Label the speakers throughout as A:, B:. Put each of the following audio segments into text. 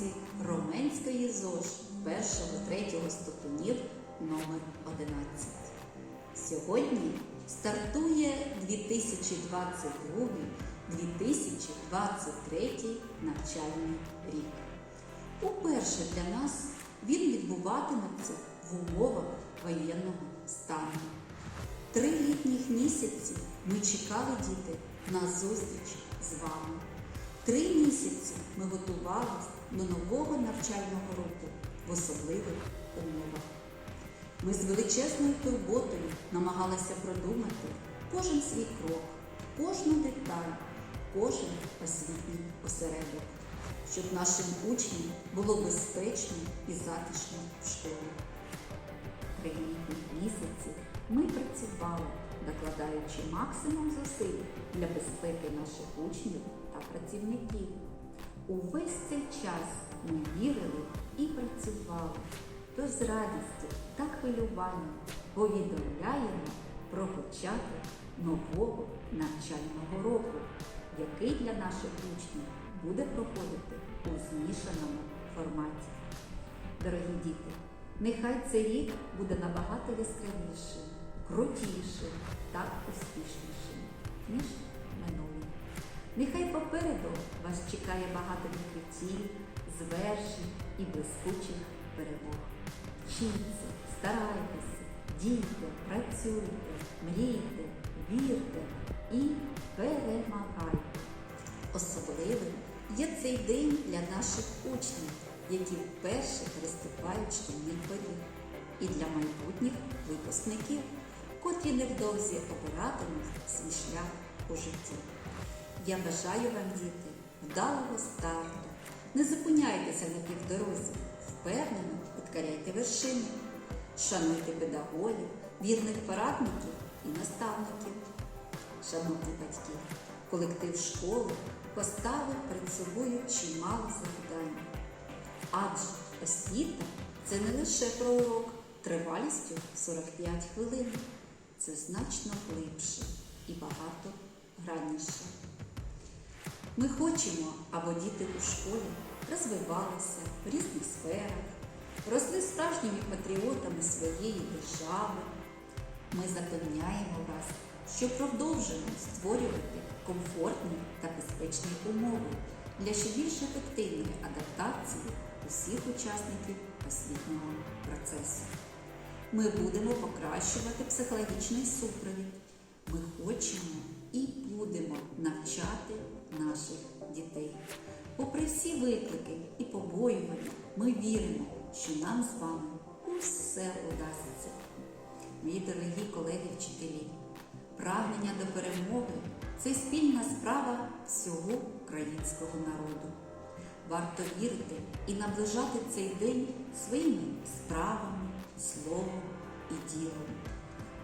A: учні Роменської ЗОЖ 1-3 ступенів номер 11 Сьогодні стартує 2022-2023 навчальний рік. Уперше для нас він відбуватиметься в умовах воєнного стану. Три літніх місяці ми чекали діти на зустріч з вами. Три місяці ми готувалися до нового навчального року в особливих умовах. Ми з величезною турботою намагалися продумати кожен свій крок, кожну деталь, кожен освітній осередок, щоб нашим учням було безпечно і затишно в школі. Докладаючи максимум зусиль для безпеки наших учнів та працівників. Увесь цей час ми вірили і працювали, то з радістю та хвилюванням повідомляємо про початок нового навчального року, який для наших учнів буде проходити у змішаному форматі. Дорогі діти, нехай цей рік буде набагато яскравішим, крутішим та успішнішим, ніж минулий. Нехай попереду вас чекає багато відкриттів, звершень і блискучих перемог. Вчіться, старайтеся, дійте, працюйте, мрійте, вірте і перемагайте. Особливим є цей день для наших учнів, які вперше переступають шкільний поріг, і для майбутніх випускників, котрі невдовзі обиратимуть свій шлях у житті. Я бажаю вам, діти, вдалого старту. Не зупиняйтеся на півдорозі, впевнено підкоряйте вершини. Шануйте педагогів, вірних порадників і наставників. Шановні батьки, колектив школи поставив перед собою чимало завдань. Адже освіта це не лише про урок тривалістю 45 хвилин. Це значно глибше і багато граніше. Ми хочемо, аби діти у школі розвивалися в різних сферах, росли справжніми патріотами своєї держави. Ми запевняємо вас, що продовжуємо створювати комфортні та безпечні умови для ще більш ефективної адаптації усіх учасників освітнього процесу. Ми будемо покращувати психологічний супровід. Ми хочемо і будемо навчати наших дітей. Попри всі виклики і побоювання, ми віримо, що нам з вами усе удасться. Мої дорогі колеги-вчителі, прагнення до перемоги це спільна справа всього українського народу. Варто вірити і наближати цей день своїми справами, словом і ділом.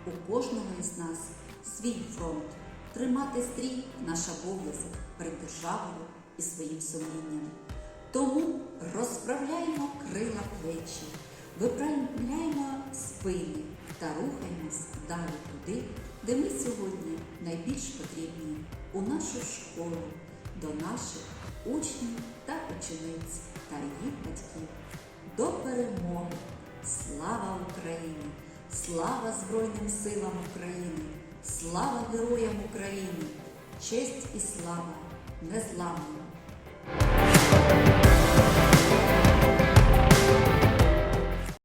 A: У кожного із нас свій фронт. Тримати стрій наш обов'язок перед державою і своїм сумлінням. Тому розправляємо крила плечі, виправляємо спини та рухаємось далі туди, де ми сьогодні найбільш потрібні у нашу школу, до наших учнів та учениць та їх батьків. До перемоги! Слава Україні! Слава Збройним силам України! Слава Героям України! Честь і слава незламним!